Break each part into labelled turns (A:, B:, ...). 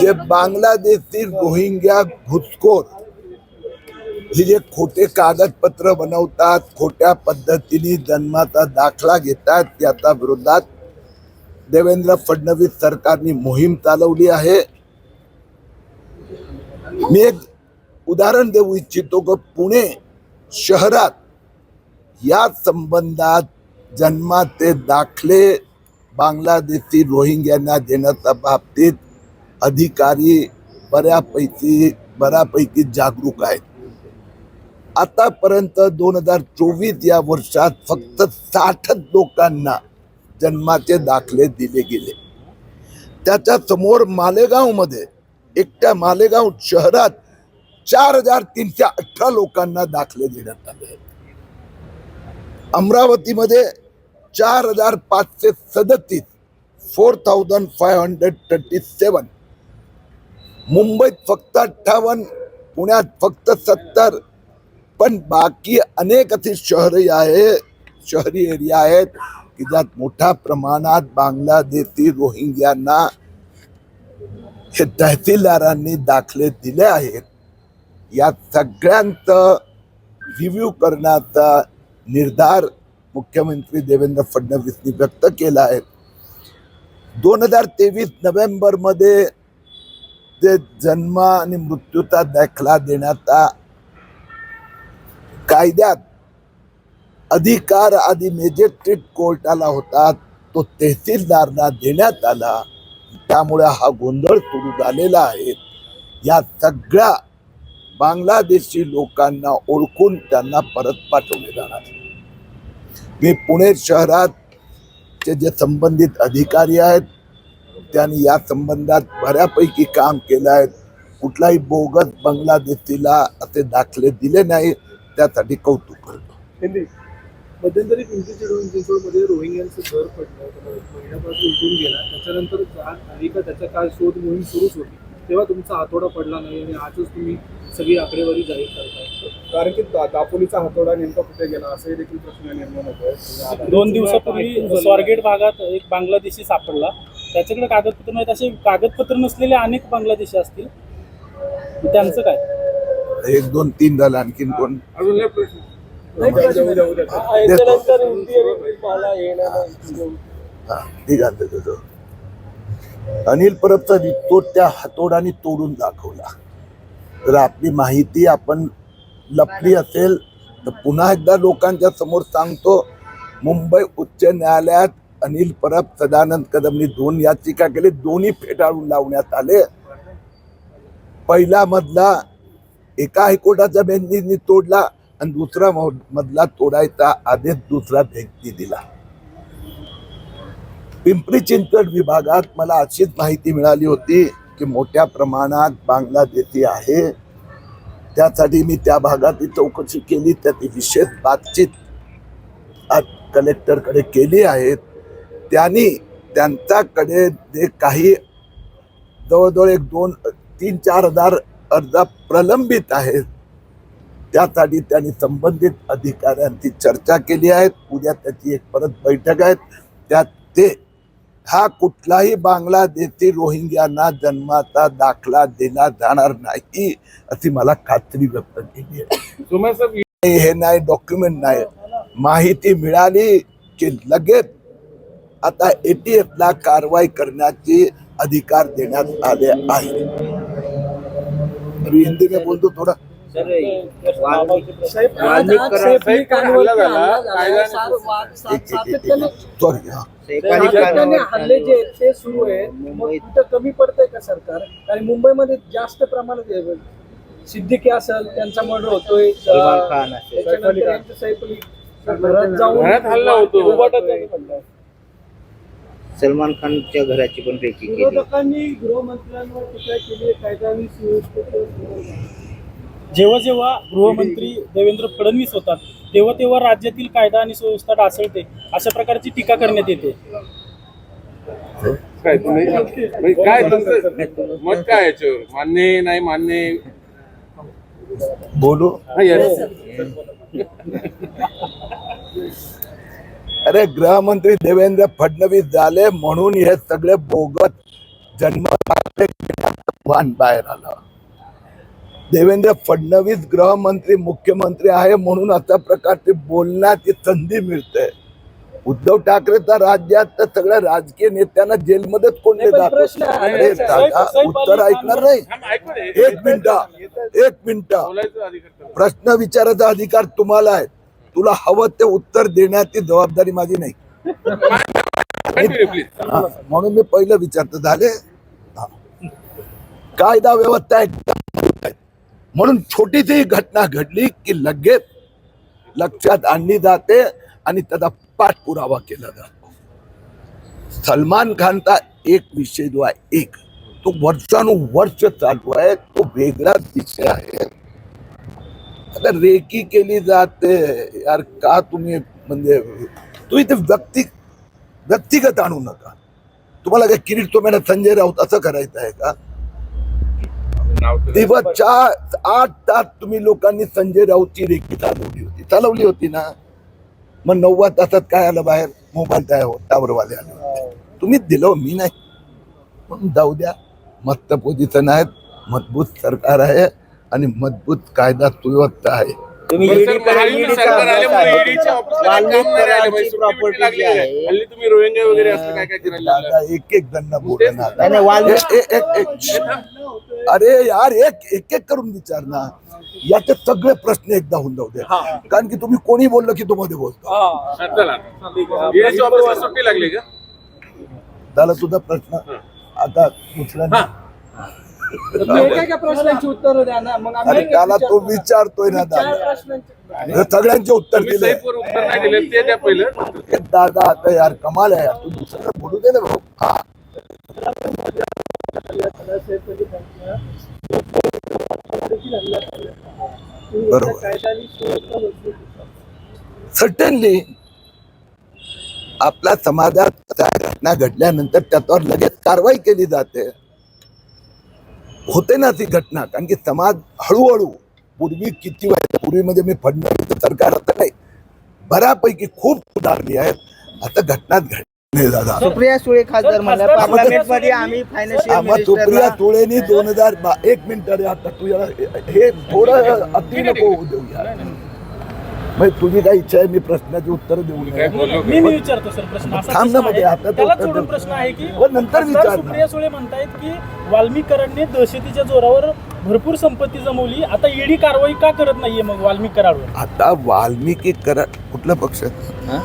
A: जे बांगलादेशतील रोहिंग्या घुसखोर हे जे खोटे कागदपत्र बनवतात खोट्या पद्धतीने जन्माचा दाखला घेतात त्याच्या विरोधात देवेंद्र फडणवीस सरकारने मोहीम चालवली आहे। मी एक उदाहरण देऊ इच्छितो की पुणे शहरात या संबंधात जन्माचे दाखले बांगलादेशी रोहिंग्यांना देण्याच्या बाबतीत अधिकारी बऱ्यापैकी बऱ्यापैकी जागरूक आहेत. आतापर्यंत दोन हजार चोवीस या वर्षात फक्त साठच लोकांना जन्माचे दाखले दिले गेले. त्याच्यासमोर मालेगावमध्ये एकट्या मालेगाव शहरात चार हजार तीनशे अठरा लोकांना दाखले देण्यात आले अमरावतीमध्ये चार हजार पाचशे सदतीस four thousand five hundred thirty seven मुंबईत फक्त अठ्ठावन्न पुण्यात फक्त सत्तर पण बाकी अनेक असे शहरी आहे शहरी एरिया आहेत की ज्यात मोठ्या प्रमाणात बांगलादेशी रोहिंग्यांना हे तहसीलदारांनी दाखले दिले आहेत. या सगळ्यांचं रिव्ह्यू करण्याचा निर्धार मुख्यमंत्री देवेंद्र फडणवीसनी व्यक्त केला आहे. दोन हजार तेवीस नोव्हेंबरमध्ये ते जन्म आणि मृत्यूचा दाखला देण्याचा कायद्यात अधिकार आधी मॅजिस्ट्रेट कोर्टाला होता तो तहसीलदारला देण्यात आला. त्यामुळे हा गोंधळ सुरू झालेला आहे. या सगळ्या बांगलादेशी लोकांना ओळखून त्यांना परत पाठवले जाणार मी पुणे शहरात चे जे संबंधित अधिकारी आहेत त्यांनी या संबंधात बऱ्यापैकी काम केलं आहे. कुठलाही बोगस बांगलादेशीला असे दाखले दिले नाही. त्यासाठी कौतुक करतो.
B: हिंदी. मध्यंतरी पिंपरी चिडून चिंचवडमध्ये रोहिंग्यांचं घर पडलं. महिन्यापासून उठून गेला. त्याच्यानंतर आली का त्याचा काय शोध मोहीम सुरूच होती. तेव्हा तुमचा हातोडा पडला नाही आणि आजच तुम्ही सगळी आकडेवारी जाहीर करताय.
C: कारण की दापोलीचा हातोडा नेमका कुठे गेला असंही देखील प्रश्न निर्माण होतोय.
D: दोन दिवसापूर्वी स्वारगेट भागात एक बांगलादेशी सापडला. त्याच्याकडे कागदपत्र नाहीत. असे कागदपत्र नसलेले अनेक बांगलादेशी असतील. त्यांचं काय?
A: एक दोन तीन झालं आणखीन कोण
C: अजून.
A: हा अनिल परबचा रिपोर्ट त्या हातोडाने तोडून दाखवला. तर आपली माहिती आपण लपली असेल तर पुन्हा एकदा लोकांच्या समोर सांगतो मुंबई उच्च न्यायालयात अनिल परब सदानंद कदमनी दोन याचिका केली. दोन्ही फेटाळून लावण्यात आले. पहिला मधला एका हायकोर्टाच्या बेंचनी तोडला आणि दुसरा मधला तोडायचा आदेश दुसरा बेंचनी दिला. पिंपरी चिंचवड विभागात मला अशीच माहिती मिळाली होती की मोठ्या प्रमाणात बांगलादेशी आहे. त्यासाठी मी त्या भागात चौकशी केली. त्याची विशेष बातचीत आज कलेक्टरकडे केली आहे. त्यांनी त्यांच्याकडे जे काही जवळजवळ एक दोन तीन चार हजार अर्ज प्रलंबित आहेत त्यासाठी त्यांनी संबंधित अधिकाऱ्यांची चर्चा केली आहे. उद्या त्याची एक परत बैठक आहे. त्यात ते हा कुठलाही बांगलादेशी रोहिंग्यांना जन्माचा दाखला दिला जाणार नाही अशी मला खात्री व्यक्त केली आहे. हे नाही डॉक्युमेंट नाही. माहिती मिळाली की लगेच आता एटीएफ ला कारवाई करण्याचे अधिकार देण्यात आले आहे. अभी हिंदी में बोल दो थोड़ा
C: हल्ला
B: जे आहेत ते सुरू आहेत मग कुठं कमी पडतंय का सरकार? आणि मुंबईमध्ये जास्त प्रमाणात आहे. सिद्दीकी असेल त्यांचा मर्डर होतोय
E: सलमान खान असेल.
B: त्याच्यानंतर जाऊन
C: हल्ला होतो.
E: सलमान खानच्या घराची पण रेकी केली.
B: विरोधकांनी गृहमंत्र्यांवर टीका केली कायदा आणि सुव्यवस्थेचं
D: जेव्हा जेव्हा गृहमंत्री देवेंद्र फडणवीस होतात तेव्हा तेव्हा राज्यातील कायदा आणि सुव्यवस्था ढासळते अशा प्रकारची टीका करण्यात येते.
C: काय तुम्ही? म्हणजे काय तुमचं मत काय याच्यावर? मान्य नाही मान्य?
A: बोलो.
C: हा, yes.
A: अरे गृहमंत्री देवेंद्र फडणवीस झाले म्हणून हे सगळे बोगस जन्म बाहेर आला. देवेंद्र फडणवीस गृहमंत्री मुख्यमंत्री आहे म्हणून अशा प्रकारचे बोलण्याची संधी मिळते. उद्धव ठाकरे तर राज्यात तर सगळ्या राजकीय नेत्यांना जेलमध्येच कोणले
D: पण
A: जातो
D: प्रश्न आहे,
A: अरे
D: साहेब-
A: दादा
D: साहेब
A: उत्तर ऐकणार नाही. एक मिनिट एक मिनिट. प्रश्न विचारायचा अधिकार तुम्हाला आहे. तुला हवं ते उत्तर देण्याची जबाबदारी माझी नाही. म्हणून मी पहिलं विचारतो झाले. कायदा व्यवस्था म्हणून छोटीशी घटना घडली की लगेच लक्षात आणली जाते आणि त्याचा पाठपुरावा केला जातो. सलमान खानचा एक विषय जो आहे एक. तो वर्षानुवर्ष चालू आहे तो वेगळाच विषय आहे. आता रेकी केली जाते. यार का तुम्ही म्हणजे तुम्ही ते व्यक्ती व्यक्तिगत आणू नका. तुम्हाला काय किरीट तुम्हाला संजय राऊत असं करायचं आहे का?
C: नाव तर-
A: दिवस चार आठ तास तुम्ही लोकांनी संजय राऊतची रेखी चालवली होती. चालवली होती ना? मग नव्वद तासात काय आलं बाहेर? मोबाईल काय टावरवाले आले तुम्हीच दिलं मी नाही. म्हणून जाऊ द्या. मस्त पोझिशन आहेत. मजबूत सरकार आहे. आणि मजबूत कायदा सुव्यवस्था आहे.
E: तुम्ही
C: पण
E: ED
C: सर,
E: कडे
C: महायुती
E: ED चा
C: सरकार
E: अभ्यास
C: आल्यामुळे
E: आहे. जी
C: तुम्ही रोहिंग्या वगैरे असं काय काय करायला लागला?
A: दादा एक एक जण
E: नाही, नाही.
A: अरे यार एक एक एक करून विचार ना. याचे सगळे प्रश्न एकदा होऊन जाऊ द्या कारण की तुम्ही कोणी बोललं की तो मध्ये बोलतो.
C: हा, चला. ED च्या ऑफिसला सुट्टी लागली का?
A: झाला तुझा प्रश्न. आता.
D: एकेका प्रश्नांची उत्तर द्या ना. मग आम्ही
A: अरे त्याला तो विचारतोय ना
D: चार
A: दादा.
D: प्रश्नांची
A: सगळ्यांचे उत्तर
C: तुम्ही
A: दिले.
C: सैफवर उत्तर नाही दिलं ते द्या पहिलं.
A: हे दादा आता यार कमाल आहे यार. तू दुसरं बोलू दे ना भाऊ. हा. बरोबर. सर्टनली आपल्या समाजात त्या घटना घडल्यानंतर त्याच्यावर लगेच कारवाई केली जाते. होते ना ती घटना. कारण की समाज हळूहळू पूर्वी किती व्हायचं पूर्वी म्हणजे मी फडणवीस सरकार आता नाही. बऱ्यापैकी खूप सुधारली आहेत. आता घटनाच घडली दादा.
E: सुप्रिया सुळे खासदार म्हणल्या आम्ही
A: सुप्रिया सुळेनी दोन हजार एक मिनिट हे थोडं अति नको होऊ देऊया म्हणजे तुझी काय इच्छा आहे मी प्रश्नाची उत्तर देऊ नये
D: मी मी विचारतो सर प्रश्न असा
A: थांब ना प्रश्नमध्ये,
D: आहे.
A: आता तो
D: त्याला
A: उत्तर.
D: प्रश्न आहे की
A: नंतर
D: खासदार
A: विचार ना.
D: सुप्रिया सुळे म्हणतायत की वाल्मिकरांनी दहशतीच्या जोरावर भरपूर संपत्ती जमवली आता ईडी कारवाई का करत नाहीये मग वाल्मिक कराडवर
A: आता वाल्मिकी करा कुठला पक्ष
E: हा?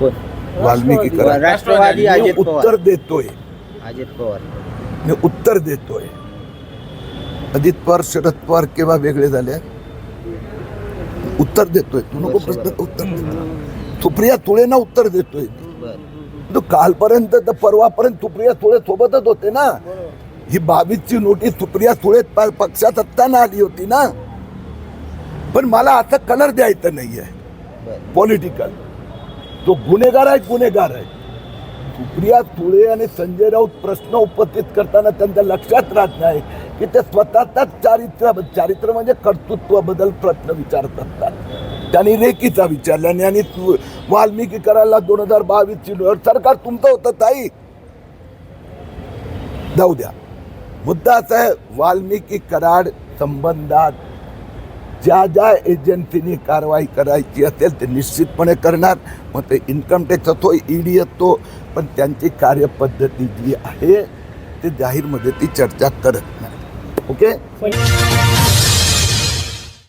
E: कोण?
A: वाल्मिकी करा
E: राष्ट्रवादी
A: मी
E: अजित
A: उत्तर देतोय
E: अजित पवार
A: मी उत्तर देतोय अजित पवार शरद पवार केव्हा वेगळे झाले उत्तर देतोय. तू नको प्रश्न उत्तर दे सुप्रिया तुळेना उत्तर देतोय. तो कालपर्यंत तर परवापर्यंत सुप्रिया सुळे सोबतच होते ना. ही बावीसची नोटीस सुप्रिया प- पक्षात असताना आली होती ना. पण मला आता कलर द्यायचं नाहीये. पॉलिटिकल तो गुन्हेगार आहे गुन्हेगार आहे. सुप्रिया सुळे आणि संजय राऊत प्रश्न उपस्थित करताना त्यांच्या लक्षात राहत नाही. की ते स्वतःचाच चारित्र चारित्र म्हणजे कर्तृत्वाबद्दल प्रश्न विचारत असतात. त्यांनी रेकीचा विचारल्याने आणि वाल्मिकी करायला दोन हजार बावीस ची सरकार तुमचं होतं ताई. जाऊ द्या. मुद्दा असा आहे वाल्मिकी कराड संबंधात ज्या ज्या एजन्सीनी कारवाई करायची असेल ते निश्चितपणे करणार. मग ते इन्कम टॅक्स असतो ईडी असतो पण त्यांची कार्यपद्धती जी आहे ते जाहीरमध्ये ती चर्चा करत नाही. ओके
D: पण